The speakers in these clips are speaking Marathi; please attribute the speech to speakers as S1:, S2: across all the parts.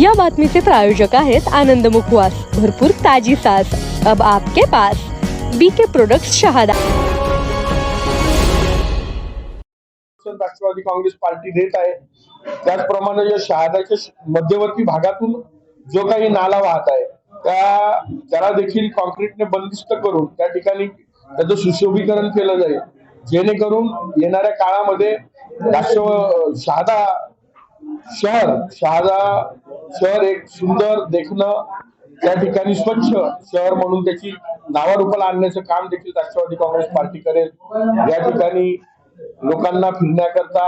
S1: या बातमीचे प्रायोजक आहेत आनंद मुखवास. भरपूर ताजी सास अब आपके pass B K product Shahada.
S2: Rashtravadi Congress party देत आहे. त्याचप्रमाणे या शहादाच्या मध्यवर्ती भागातून जो काही नाला वाहत आहे त्या त्याला देखील कॉन्क्रीटने बंदिस्त करून त्या ठिकाणी त्याचं सुशोभीकरण केलं जाईल. जेणेकरून येणाऱ्या काळामध्ये राष्ट्र शहादा शहर शहादा शहर एक सुंदर देखणं त्या ठिकाणी स्वच्छ शहर म्हणून त्याची नावारूपाला आणण्याचं काम देखील राष्ट्रवादी काँग्रेस पार्टी करेल. या ठिकाणी लोकांना फिरण्याकरता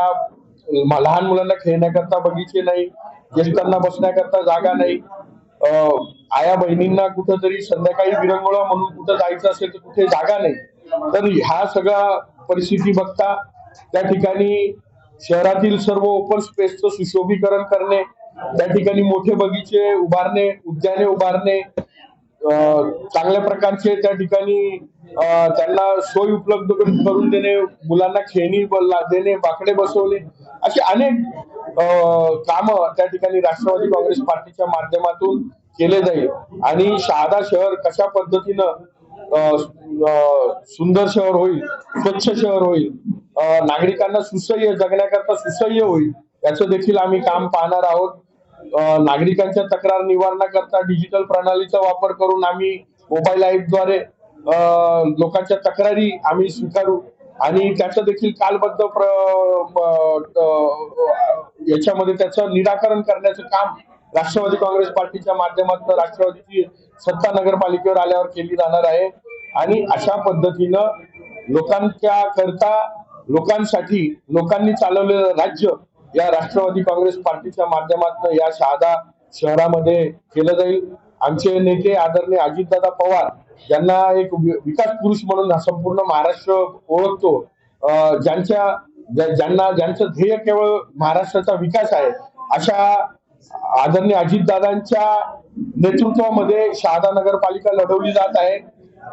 S2: लहान मुलांना खेळण्याकरता बगीचे नाही ज्येष्ठांना बसण्याकरता जागा नाही. आया बहिणींना कुठंतरी संध्याकाळी विरंगुळा म्हणून कुठं जायचं असेल तर कुठे जागा नाही. तर ह्या सगळ्या परिस्थिती बघता त्या ठिकाणी शहरातील सर्व ओपन स्पेसचं सुशोभीकरण करणे त्या ठिकाणी मोठे बगीचे उभारणे उद्याने उभारणे चांगल्या प्रकारचे त्या ठिकाणी त्यांना सोय उपलब्ध करून देणे मुलांना खेळणी देणे बाकडे बसवणे अशी अनेक काम त्या ठिकाणी राष्ट्रवादी काँग्रेस पार्टीच्या माध्यमातून केले जाईल. आणि शहादा शहर कशा पद्धतीनं सुंदर शहर होईल स्वच्छ शहर होईल नागरिकांना सुसह्य जगण्याकरता सुसह्य होईल याचं देखील आम्ही काम पाहणार आहोत. नागरिकांच्या तक्रार निवारणाकरता डिजिटल प्रणालीचा वापर करून आम्ही मोबाईल ऍपद्वारे लोकांच्या तक्रारी आम्ही स्वीकारू. आणि त्याचं देखील कालबद्ध प्र याच्यामध्ये त्याचं निराकरण करण्याचं काम राष्ट्रवादी काँग्रेस पार्टीच्या माध्यमातून राष्ट्रवादीची सत्ता नगरपालिकेवर आल्यावर केली जाणार आहे. आणि अशा पद्धतीनं लोकांच्या करता लोकांसाठी लोकांनी चालवलेलं राज्य या राष्ट्रवादी काँग्रेस पार्टीच्या माध्यमातून या शहादा शहरामध्ये केलं जाईल. आमचे नेते आदरणीय अजितदादा पवार यांना एक विकास पुरुष म्हणून हा संपूर्ण महाराष्ट्र ओळखतो. ज्यांच्या ज्या- ज्यांना ज्यांचं ध्येय केवळ महाराष्ट्राचा विकास आहे अशा आदरणीय अजितदादांच्या नेतृत्वामध्ये शहादा नगरपालिका लढवली जात आहे.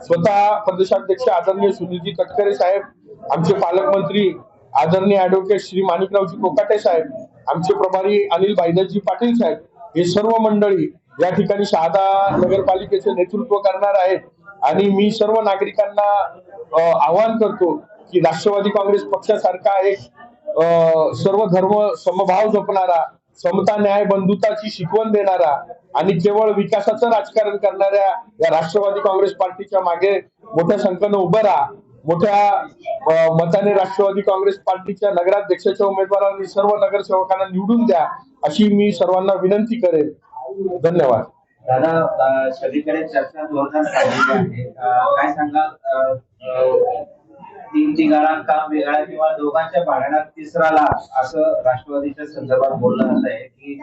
S2: स्वतः प्रदेशाध्यक्ष आदरणीय सुनीलजी तटकरे साहेब आमचे पालकमंत्री आदरणीय ऍडव्होकेट श्री माणिकरावजी कोकाटे साहेब आमचे प्रभारी अनिल भाईदाजी पाटील साहेब हे सर्व मंडळी या ठिकाणी शहादा नगरपालिकेचे नेतृत्व करणार आहेत. आणि मी सर्व नागरिकांना आवाहन करतो की राष्ट्रवादी काँग्रेस पक्षासारखा एक सर्व धर्म समभाव जपणारा समता न्याय बंधुताची शिकवण देणारा आणि केवळ विकासाचं राजकारण करणाऱ्या या राष्ट्रवादी काँग्रेस पार्टीच्या मागे मोठ्या संख्येनं उभं राहा. मोठ्या मताने राष्ट्रवादी काँग्रेस पार्टीच्या नगराध्यक्षाच्या उमेदवारांनी सर्व नगरसेवकांना निवडून द्या अशी मी सर्वांना विनंती करेन धन्यवाद.
S3: दादा सगळीकडे चर्चा जोरदार आहे. काय सांगाल? तीन तिघाला काम वेगळा किंवा दोघांच्या भांडणात तिसरा लाभ असं राष्ट्रवादीच्या संदर्भात बोललं जात आहे की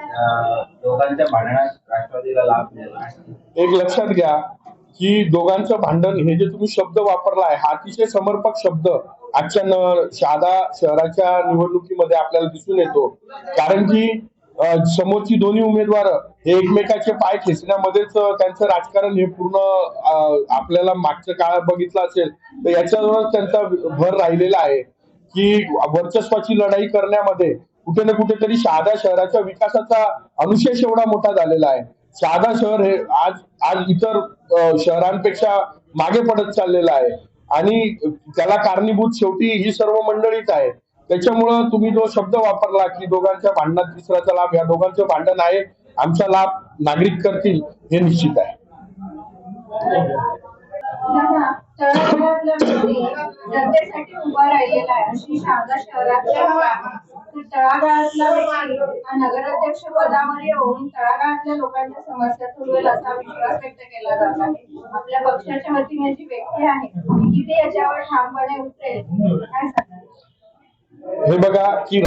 S3: दोघांच्या भांडणात राष्ट्रवादीला लाभ मिळाला.
S2: एक लक्षात घ्या की दोघांचं भांडण हे जे तुम्ही शब्द वापरला आहे हा अतिशय समर्पक शब्द आजच्या न- शहादा शहराच्या निवडणुकीमध्ये आपल्याला दिसून येतो. कारण की समोरची दोन्ही उमेदवार हे एकमेकाचे पाय खेचण्यामध्येच त्यांचं राजकारण हे पूर्ण आपल्याला मागच्या काळात बघितलं असेल तर याच्यावरच त्यांचा भर राहिलेला आहे. की वर्चस्वाची लढाई करण्यामध्ये कुठे ना कुठेतरी शहादा शहराच्या विकासाचा अनुशेष एवढा मोठा झालेला आहे. शहादा शहर हे आज आज इतर शहरांपेक्षा मागे पडत चाललेला आहे. आणि त्याला कारणीभूत शेवटी ही सर्व मंडळीच आहे त्याच्यामुळं तुम्ही जो शब्द वापरला की दोघांच्या भांडणात तिसऱ्याचा लाभ या दोघांचं भांडण आहे आमचा लाभ नागरिक करतील हे निश्चित आहे.
S4: उभा राहिलेला आहे. अशी शहरातल्या तळागाळातला नगराध्यक्ष पदावर येऊन तळागाळातल्या लोकांच्या समस्या सोडवेल असा विश्वास व्यक्त केला जात आहे. आपल्या पक्षाच्या वतीने जी व्यक्ती आहे किती याच्यावर ठामपणे उतरेल काय सांगा
S2: हे बघा की